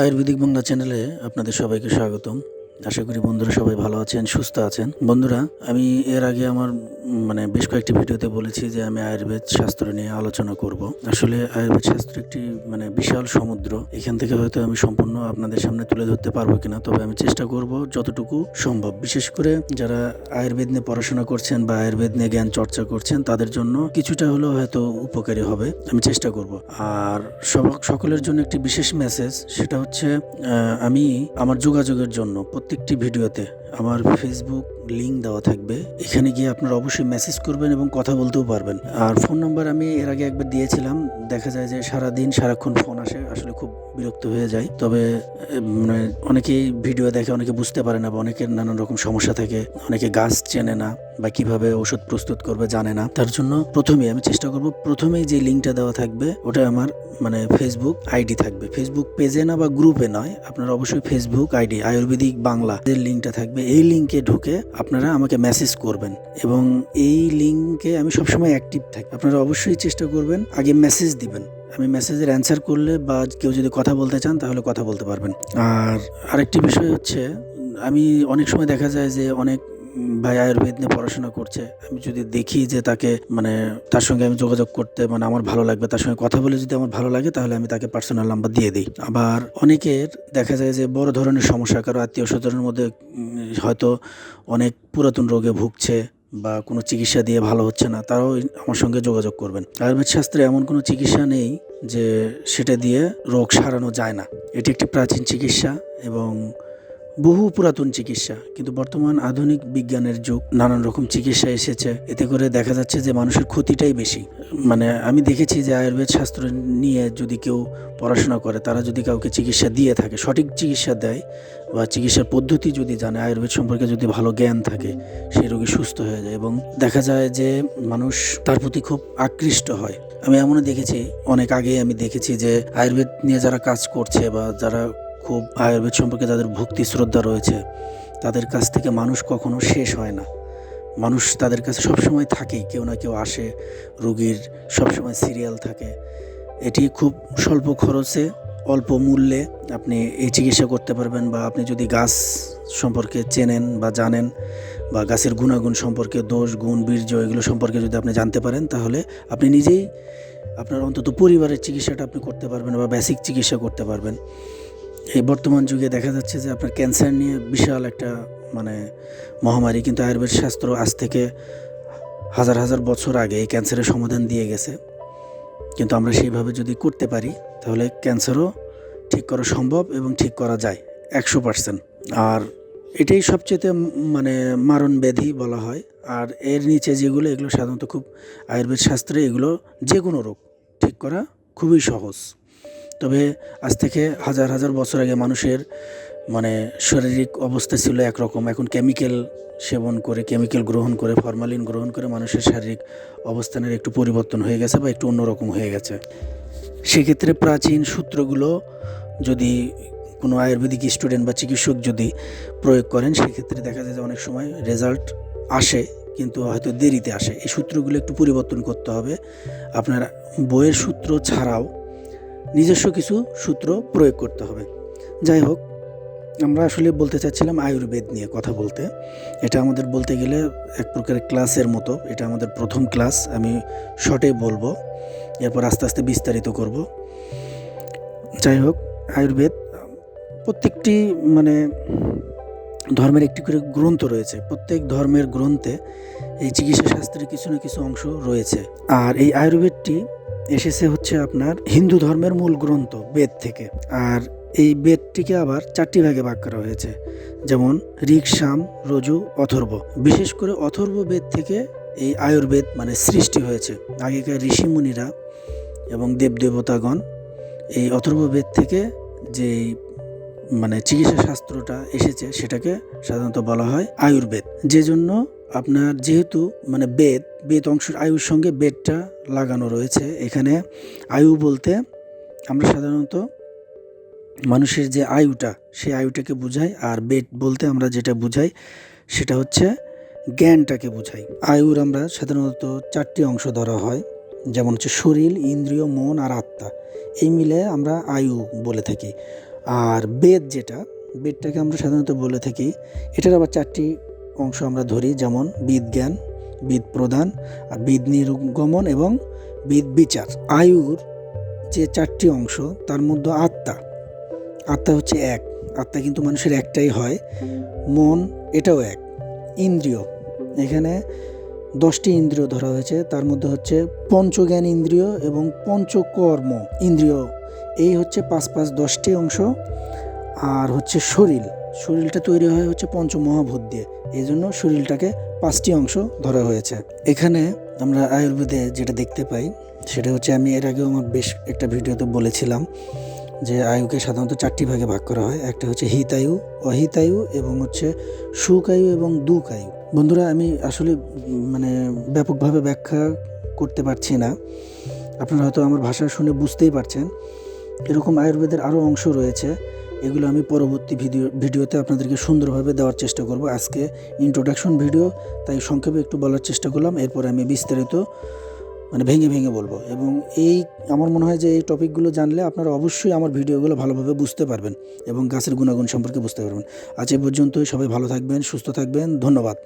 আয়ুর্বেদিক বাংলা চ্যানেলে আপনাদের সবাইকে স্বাগতম। আশা করি বন্ধুরা সবাই ভালো আছেন, সুস্থ আছেন। বন্ধুরা, আমি এর আগে আমার মানে বেশ কয়েকটি ভিডিওতে বলেছি যে আমি আয়ুর্বেদ শাস্ত্র নিয়ে আলোচনা করব। আসলে আয়ুর্বেদ শাস্ত্র একটি মানে বিশাল সমুদ্র। এখান থেকে হয়তো আমি সম্পূর্ণ আপনাদের সামনে তুলে ধরতে পারব কিনা, তবে আমি চেষ্টা করব যতটুকু সম্ভব। বিশেষ করে যারা আয়ুর্বেদ নিয়ে পড়াশোনা করছেন বা আয়ুর্বেদ নিয়ে জ্ঞান চর্চা করছেন, তাদের জন্য কিছুটা হলেও হয়তো উপকারী হবে, আমি চেষ্টা করব। আর সব- সকলের জন্য একটি বিশেষ মেসেজ সেটা হচ্ছে আমি আমার যোগাযোগের জন্য প্রত্যেকটি ভিডিওতে। আমার ফেসবুক লিঙ্ক দেওয়া থাকবে। এখানে গিয়ে আপনারা অবশ্যই মেসেজ করবেন এবং কথা বলতেও পারবেন। আর ফোন নাম্বার আমি এর আগে একবার দিয়েছিলাম। দেখা যায় যে সারা দিন সারাক্ষণ ফোন আসে, আসলে খুব বিরক্ত হয়ে যায়। তবে মানে অনেকেই ভিডিও দেখে, অনেকে বুঝতে পারে না বা অনেকের নানান রকম সমস্যা থাকে। অনেকে গাছ চেনে না বা কীভাবে ওষুধ প্রস্তুত করবে জানে না। তার জন্য প্রথমেই আমি চেষ্টা করব, প্রথমেই যে লিঙ্কটা দেওয়া থাকবে, ওটা আমার মানে ফেসবুক আইডি থাকবে। ফেসবুক পেজে না বা গ্রুপে নয়, আপনারা অবশ্যই ফেসবুক আইডি আয়ুর্বেদিক বাংলা যে লিঙ্কটা থাকবে। এই লিঙ্কে ঢুকে আপনারা আমাকে মেসেজ করবেন এবং এই লিঙ্কে আমি সবসময় অ্যাক্টিভ থাকি। আপনারা অবশ্যই চেষ্টা করবেন আগে মেসেজ দিবেন। আমি মেসেজের অ্যান্সার করলে বা কেউ যদি কথা বলতে চান তাহলে কথা বলতে পারবেন। আর আরেকটি বিষয় হচ্ছে, আমি অনেক সময় দেখা যায় যে অনেক ভাই আয়ুর্বেদ নিয়ে পড়াশোনা করছে, আমি যদি দেখি যে তাকে মানে তার সঙ্গে আমি যোগাযোগ করতে মানে আমার ভালো লাগবে, তার সঙ্গে কথা বলে যদি আমার ভালো লাগে, তাহলে আমি তাকে পার্সোনাল নাম্বার দিয়ে দিই। আবার অনেকের দেখা যায় যে বড় ধরনের সমস্যা, কারও আত্মীয় স্বজনের মধ্যে হয়তো অনেক পুরাতন রোগে ভুগছে বা কোনো চিকিৎসা দিয়ে ভালো হচ্ছে না, তারাও আমার সঙ্গে যোগাযোগ করবেন। আয়ুর্বেদ শাস্ত্রে এমন কোনো চিকিৎসা নেই যে সেটা দিয়ে রোগ সারানো যায় না। এটি একটি প্রাচীন চিকিৎসা এবং বহু পুরাতন চিকিৎসা, কিন্তু বর্তমান আধুনিক বিজ্ঞানের যুগ নানান রকম চিকিৎসা এসেছে। এতে করে দেখা যাচ্ছে যে মানুষের ক্ষতিটাই বেশি। মানে আমি দেখেছি যে আয়ুর্বেদ শাস্ত্র নিয়ে যদি কেউ পড়াশোনা করে, তারা যদি কাউকে চিকিৎসা দিয়ে থাকে, সঠিক চিকিৎসা দেয় বা চিকিৎসার পদ্ধতি যদি জানে, আয়ুর্বেদ সম্পর্কে যদি ভালো জ্ঞান থাকে, সেই রোগী সুস্থ হয়ে যায় এবং দেখা যায় যে মানুষ তার প্রতি খুব আকৃষ্ট হয়। আমি এমনও দেখেছি, অনেক আগে আমি দেখেছি যে আয়ুর্বেদ নিয়ে যারা কাজ করছে বা যারা খুব আয়ুর্বেদ সম্পর্কে যাদের ভক্তি, শ্রদ্ধা রয়েছে। তাদের কাছ থেকে মানুষ কখনো শেষ হয় না। মানুষ তাদের কাছে সবসময় থাকেই, কেউ না কেউ আসে, রুগীর সবসময় সিরিয়াল থাকে। এটি খুব স্বল্প খরচে, অল্প মূল্যে আপনি এই চিকিৎসা করতে পারবেন বা আপনি যদি গাছ সম্পর্কে চেনেন বা জানেন বা গাছের গুণাগুণ সম্পর্কে, দোষ, গুণ, বীর্য এগুলো সম্পর্কে যদি আপনি জানতে পারেন, তাহলে আপনি নিজেই আপনার অন্তত পরিবারের চিকিৎসাটা আপনি করতে পারবেন বা বেসিক চিকিৎসা করতে পারবেন। এই বর্তমান যুগে দেখা যাচ্ছে যে আপনার ক্যান্সার নিয়ে বিশাল একটা মানে মহামারী কিন্তু আয়ুর্বেদ শাস্ত্র আজ থেকে হাজার হাজার বছর আগে এই ক্যান্সারের সমাধান দিয়ে গেছে। কিন্তু আমরা সেইভাবে যদি করতে পারি, তাহলে ক্যান্সারও ঠিক করা সম্ভব এবং ঠিক করা যায় একশো পার্সেন্ট আর এটাই সবচেয়ে মানে মারণ ব্যাধি বলা হয়। আর এর নিচে যেগুলো, এগুলো সাধারণত খুব আয়ুর্বেদ শাস্ত্রে এগুলো যে কোনো রোগ ঠিক করা খুবই সহজ। তবে আজ থেকে হাজার হাজার বছর আগে মানুষের মানে শারীরিক অবস্থা ছিল একরকম। এখন কেমিক্যাল সেবন করে কেমিক্যাল গ্রহণ করে ফরমালিন গ্রহণ করে মানুষের শারীরিক অবস্থানের একটু পরিবর্তন হয়ে গেছে বা একটু অন্যরকম হয়ে গেছে। সেক্ষেত্রে প্রাচীন সূত্রগুলো যদি কোনো আয়ুর্বেদিক স্টুডেন্ট বা চিকিৎসক যদি প্রয়োগ করেন, সেক্ষেত্রে দেখা যায় যে অনেক সময় রেজাল্ট আসে কিন্তু হয়তো দেরিতে আসে। এই সূত্রগুলো একটু পরিবর্তন করতে হবে। আপনার বইয়ের সূত্র ছাড়াও নিজস্ব কিছু সূত্র প্রয়োগ করতে হবে। যাই হোক, আমরা আসলে বলতে চাচ্ছিলাম আয়ুর্বেদ নিয়ে কথা বলতে। এটা আমাদের বলতে গেলে এক প্রকারের ক্লাসের মতো। এটা আমাদের প্রথম ক্লাস, আমি শর্টে বলব। এরপর আস্তে আস্তে বিস্তারিত করব। যাই হোক, আয়ুর্বেদ প্রত্যেকটি মানে ধর্মের একটি করে গ্রন্থ রয়েছে। প্রত্যেক ধর্মের গ্রন্থে এই চিকিৎসা শাস্ত্রের কিছু না কিছু অংশ রয়েছে। আর এই আয়ুর্বেদটি এসেছে হচ্ছে আপনার হিন্দু ধর্মের মূল গ্রন্থ, বেদ থেকে। আর এই বেদটিকে আবার চারটি ভাগে ভাগ করা হয়েছে। যেমন ঋক সাম, রজু, অথর্ব। বিশেষ করে অথর্ব বেদ থেকে এই আয়ুর্বেদ মানে সৃষ্টি হয়েছে। আগেকার ঋষিমুনিরা এবং দেবদেবতাগণ এই অথর্ব বেদ থেকে যে মানে চিকিৎসা শাস্ত্রটা এসেছে, সেটাকে সাধারণত বলা হয় আয়ুর্বেদ। যে জন্য আপনার যেহেতু মানে বেদ বেদ অংশের আয়ুর সঙ্গে বেদটা লাগানো রয়েছে, এখানে আয়ু বলতে আমরা সাধারণত মানুষের যে আয়ুটা সেই আয়ুটাকে বোঝাই, আর বেদ বলতে আমরা যেটা বুঝাই সেটা হচ্ছে জ্ঞানটাকে বোঝাই। আয়ুর আমরা সাধারণত চারটি অংশ ধরা হয়, যেমন হচ্ছে শরীর, ইন্দ্রিয়, মন আর আত্মা। এই মিলে আমরা আয়ু বলে থাকি। আর বেদ যেটা, বেদটাকে আমরা সাধারণত বলে থাকি, এটার আবার চারটি অংশ আমরা ধরি, যেমন বিদ জ্ঞান বিদ প্রদান আর বিদ নির্গমন এবং বিদ বিচার আয়ুর যে চারটি অংশ, তার মধ্যে আত্মা। আত্মা হচ্ছে এক। আত্মা কিন্তু মানুষের একটাই হয়। মন, এটাও এক। ইন্দ্রিয়। এখানে দশটি ইন্দ্রিয় ধরা হয়েছে। তার মধ্যে হচ্ছে পঞ্চজ্ঞান ইন্দ্রিয় এবং পঞ্চকর্ম ইন্দ্রিয়। এই হচ্ছে পাঁচ পাঁচ দশটি অংশ। আর হচ্ছে শরীর। শরীরটা তৈরি হয় হচ্ছে পঞ্চমহাভূত দিয়ে। এই জন্য শরীরটাকে পাঁচটি অংশ ধরা হয়েছে। এখানে আমরা আয়ুর্বেদে যেটা দেখতে পাই, সেটা হচ্ছে আমি এর আগেও আমার বেশ একটা ভিডিওতে বলেছিলাম যে আয়ুকে সাধারণত চারটি ভাগে ভাগ করা হয়। একটা হচ্ছে হিতায়ু অহিতায়ু এবং হচ্ছে সুখায়ু এবং দুখায়ু বন্ধুরা, আমি আসলে মানে ব্যাপকভাবে ব্যাখ্যা করতে পারছি না। আপনারা হয়তো আমার ভাষা শুনে বুঝতেই পারছেন। এরকম আয়ুর্বেদের আরও অংশ রয়েছে। এগুলো আমি পরবর্তী ভিডিও, ভিডিওতে আপনাদেরকে সুন্দরভাবে দেওয়ার চেষ্টা করব। আজকে ইন্ট্রোডাকশন ভিডিও তাই সংক্ষেপে একটু বলার চেষ্টা করলাম। এরপরে আমি বিস্তারিত মানে ভেঙে ভেঙে বলব। এবং এই, আমার মনে হয় যে এই টপিকগুলো জানলে আপনারা অবশ্যই আমার ভিডিওগুলো ভালোভাবে বুঝতে পারবেন এবং গাছের গুণাগুণ সম্পর্কে বুঝতে পারবেন। আজ এ পর্যন্তই, সবাই ভালো থাকবেন, সুস্থ থাকবেন, ধন্যবাদ।